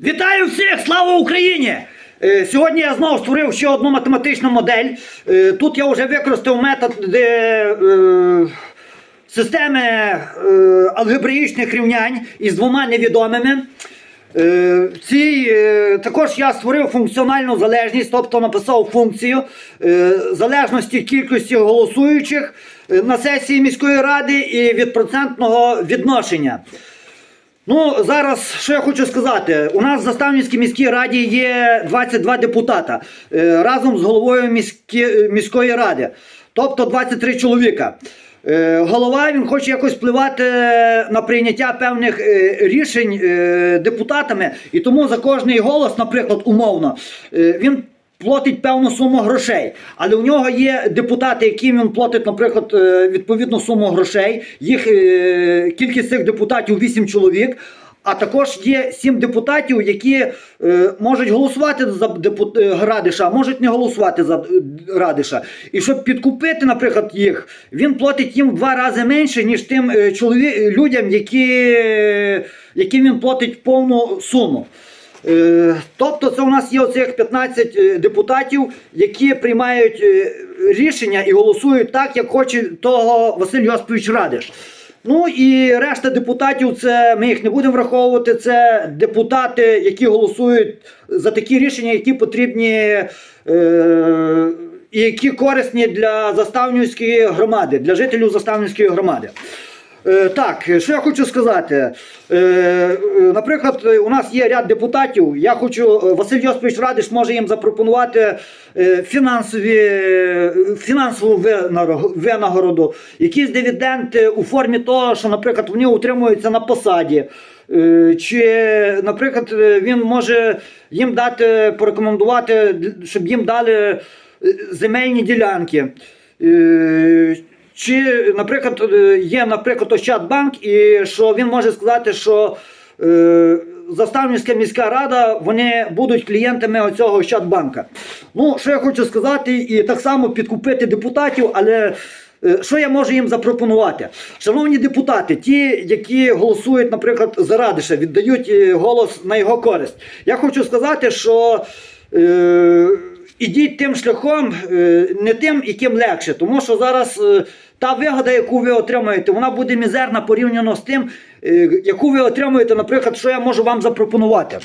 Вітаю всіх! Слава Україні! Е, Сьогодні я знову створив ще одну математичну модель. Е, Тут я вже використав метод е, системи алгебраїчних рівнянь із двома невідомими. Цій, також я створив функціональну залежність, тобто написав функцію залежності кількості голосуючих на сесії міської ради і від процентного відношення. Ну, зараз що я хочу сказати. У нас в Заставницькій міській раді є 22 депутата е, разом з головою міські, міської ради, тобто 23 чоловіка. Е, Голова він хоче якось впливати на прийняття певних е, рішень е, депутатами, і тому за кожний голос, наприклад, умовно, е, він платить певну суму грошей. Але у нього є депутати, яким він платить, наприклад, е, відповідну суму грошей. Їх е, кількість цих депутатів 8 чоловік. А також є сім депутатів, які е, можуть голосувати за депут... е, Радиша, а можуть не голосувати за Радиша. І щоб підкупити, наприклад, їх, він платить їм в два рази менше, ніж тим е, чолові... людям, які... яким він платить повну суму. Е, Тобто це у нас є оцих 15 е, депутатів, які приймають е, рішення і голосують так, як хоче того Василь Йосипович Радиш. Ну і решта депутатів, це ми їх не будемо враховувати. Це депутати, які голосують за такі рішення, які потрібні е, і які корисні для Заставнівської громади, для жителів Заставнівської громади. Е, Так, що я хочу сказати. Е, е, Наприклад, у нас є ряд депутатів. Я хочу, Василь Йосипович Радиш може їм запропонувати фінансові, фінансову винагороду- якісь дивіденди у формі того, що, наприклад, вони утримуються на посаді. Чи, наприклад, він може їм дати, порекомендувати, щоб їм дали земельні ділянки. Чи, наприклад, е, є, наприклад, Ощадбанк, і що він може сказати, що е, Заставницька міська рада вони будуть клієнтами оцього Ощадбанка. Ну, що я хочу сказати, і так само підкупити депутатів, але. е, Що я можу їм запропонувати? Шановні депутати, ті, які голосують, наприклад, за Радиша, віддають е, голос на його користь. Я хочу сказати, що е, ідіть тим шляхом, е, не тим, яким легше, тому що зараз е, та вигода, яку ви отримаєте, вона буде мізерна порівняно з тим, е, яку ви отримуєте, наприклад, що я можу вам запропонувати.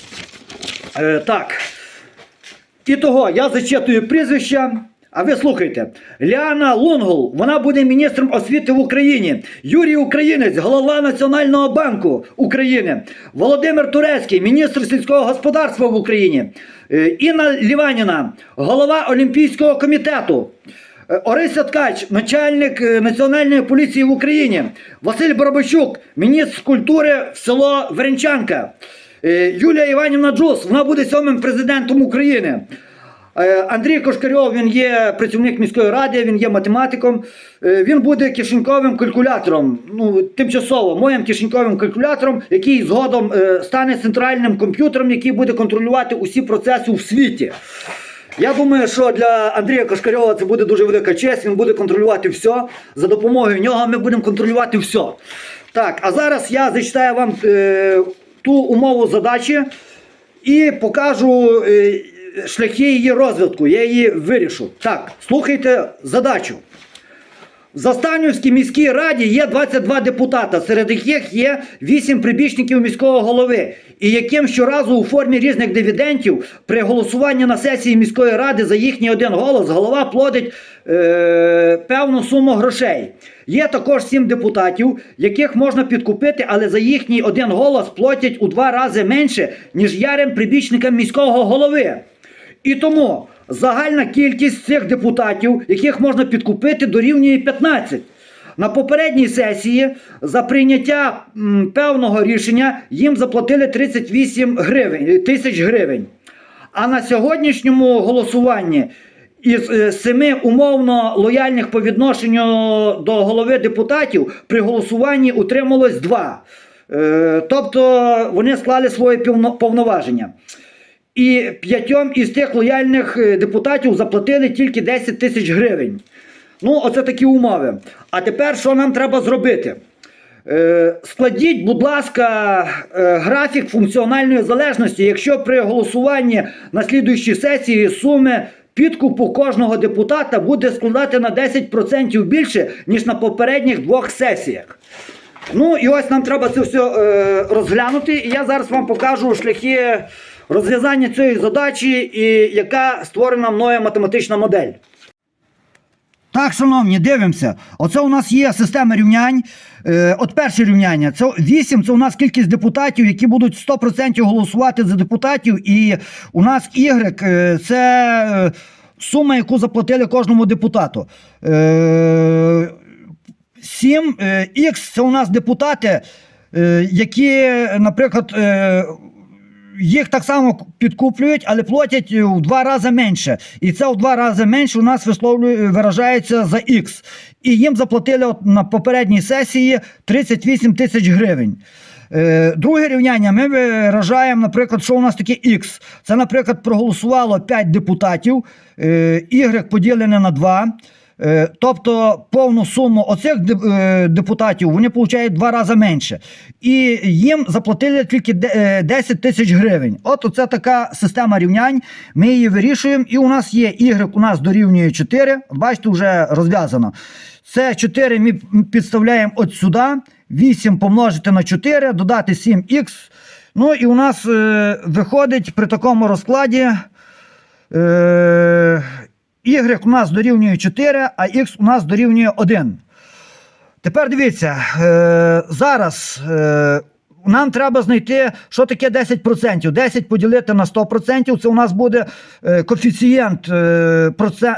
Так. І того я зачитую прізвища. А ви слухайте, Ліана Лунгол, вона буде міністром освіти в Україні. Юрій Українець, голова Національного банку України. Володимир Турецький, міністр сільського господарства в Україні. Е, Інна Ліваніна, голова Олімпійського комітету. Е, Орися Ткач, начальник е, Національної поліції в Україні. Василь Барабачук, міністр культури в село Веренчанка. Юлія Іванівна Джус, вона буде сьомим президентом України. Е, Андрій Кошкарьов, він є працівник міської ради, він є математиком. Е, Він буде кишеньковим калькулятором, ну, тимчасово, моїм кишеньковим калькулятором, який згодом е, стане центральним комп'ютером, який буде контролювати усі процеси в світі. Я думаю, що для Андрія Кошкарьова це буде дуже велика честь, він буде контролювати все. За допомогою нього ми будемо контролювати все. Так, а зараз я зачитаю вам ту умову задачі і покажу шляхи її розвитку. Я її вирішу. Так, слухайте задачу. В Застанівській міській раді є 22 депутата, серед яких є 8 прибічників міського голови, і яким щоразу у формі різних дивідендів при голосуванні на сесії міської ради за їхній один голос голова плодить е, певну суму грошей. Є також 7 депутатів, яких можна підкупити, але за їхній один голос платять у два рази менше, ніж ярим прибічникам міського голови. І тому загальна кількість цих депутатів, яких можна підкупити, дорівнює 15. На попередній сесії за прийняття м, певного рішення їм заплатили 38 гривень, тисяч гривень. А на сьогоднішньому голосуванні із е, семи умовно лояльних по відношенню до голови депутатів при голосуванні утрималось два. Е, Тобто вони склали півно- повноваження. І п'ятьом із тих лояльних е, депутатів заплатили тільки 10 тисяч гривень. Ну, оце такі умови. А тепер що нам треба зробити? Е, Складіть, будь ласка, е, графік функціональної залежності, якщо при голосуванні на слідуючій сесії суми підкупу кожного депутата буде складати на 10% більше, ніж на попередніх двох сесіях. Ну і ось нам треба це все е, розглянути. І я зараз вам покажу шляхи розв'язання цієї задачі, і яка створена мною математична модель. Так, шановні, дивимося. Оце у нас є система рівнянь. Е, от перше рівняння. Це 8 це у нас кількість депутатів, які будуть 100% голосувати за депутатів. І у нас Y е, це е, сума, яку заплатили кожному депутату. Е, 7 е, Х це у нас депутати, е, які, наприклад, е, їх так само підкуплюють, але платять е, в два рази менше. І це в два рази менше у нас висловлює, виражається за Х. І їм заплатили от на попередній сесії 38 тисяч гривень. Е, Друге рівняння ми виражаємо, наприклад, що у нас таке Х. Це, наприклад, проголосувало 5 депутатів, е, Y поділене на 2. Е, Тобто повну суму оцих е, депутатів вони получають два рази менше. І їм заплатили тільки е, 10 тисяч гривень. От оце така система рівнянь. Ми її вирішуємо, і у нас є Y у нас дорівнює 4. Бачите, вже розв'язано. Це 4 ми підставляємо от сюди. 8 помножити на 4, додати 7х. Ну і у нас е, виходить при такому розкладі. Е, Y у нас дорівнює 4, а X у нас дорівнює 1. Тепер дивіться, е, зараз е, нам треба знайти, що таке 10%. 10 поділити на 100%, це у нас буде е, коефіцієнт,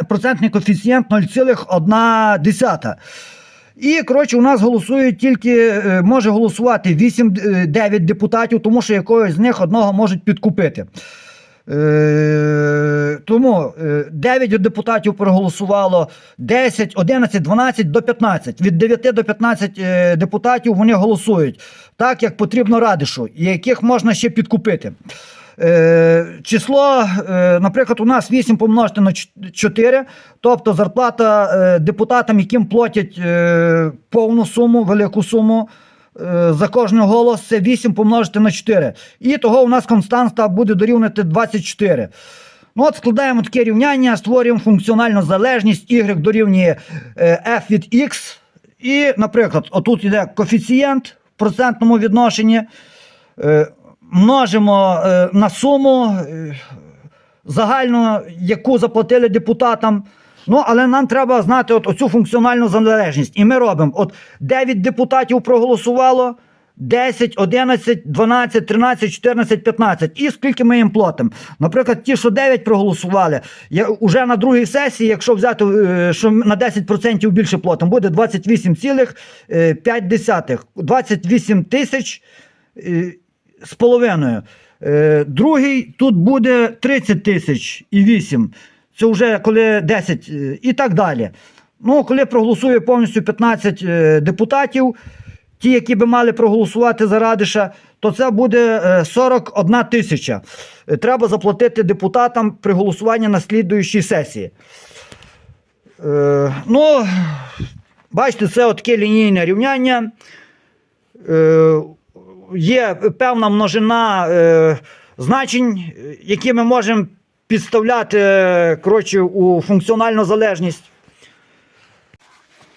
процентний коефіцієнт 0,1. І, коротше, у нас голосують тільки, може голосувати 8-9 депутатів, тому що якогось з них одного можуть підкупити. Е, тому е, 9 депутатів проголосувало, 10, 11, 12 до 15. Від 9 до 15 е, депутатів вони голосують так, як потрібно радишу, яких можна ще підкупити. Е, число, е, наприклад, у нас 8 помножити на 4, тобто зарплата е, депутатам, яким платять е, повну суму, велику суму. Е, За кожний голос це 8 помножити на 4. І того у нас константа буде дорівнювати 24. Ну от складаємо таке рівняння, створюємо функціональну залежність, y дорівнює е, f від x. І, наприклад, отут йде коефіцієнт в процентному відношенні. Е, множимо на суму загальну, яку заплатили депутатам. Ну, але нам треба знати от оцю функціональну залежність. І ми робимо: от 9 депутатів проголосувало, 10, 11, 12, 13, 14, 15. І скільки ми їм платимо? Наприклад, ті, що 9 проголосували, я, уже на другій сесії, якщо взяти, е, що на 10% більше платимо, буде 28,5. 28 тисяч е, з половиною. Е, Другий тут буде 30 тисяч і 8. Це вже коли 10 е, і так далі. Ну, коли проголосує повністю 15 е, депутатів, ті, які би мали проголосувати за Радиша, то це буде е, 41 тисяча. Е, Треба заплатити депутатам при голосуванні на слідуючій сесії. Ну, бачите, це таке лінійне рівняння. Є певна множина значень, які ми можемо підставляти е, коротше, у функціональну залежність.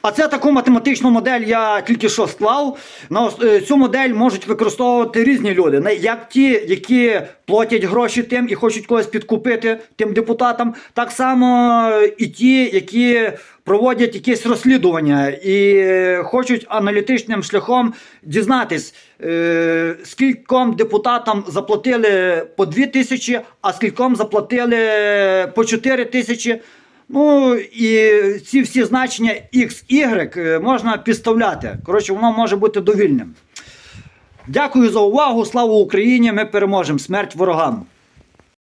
А це таку математичну модель я тільки що склав. На е, цю модель можуть використовувати різні люди. Як ті, які платять гроші тим і хочуть когось підкупити тим депутатам, так само і ті, які проводять якісь розслідування і е, хочуть аналітичним шляхом дізнатись, е, скільком депутатам заплатили по 2 тисячі, а скільком заплатили по 4 тисячі. Ну і ці всі значення X, Y е, можна підставляти. Коротше, воно може бути довільним. Дякую за увагу. Слава Україні! Ми переможемо. Смерть ворогам!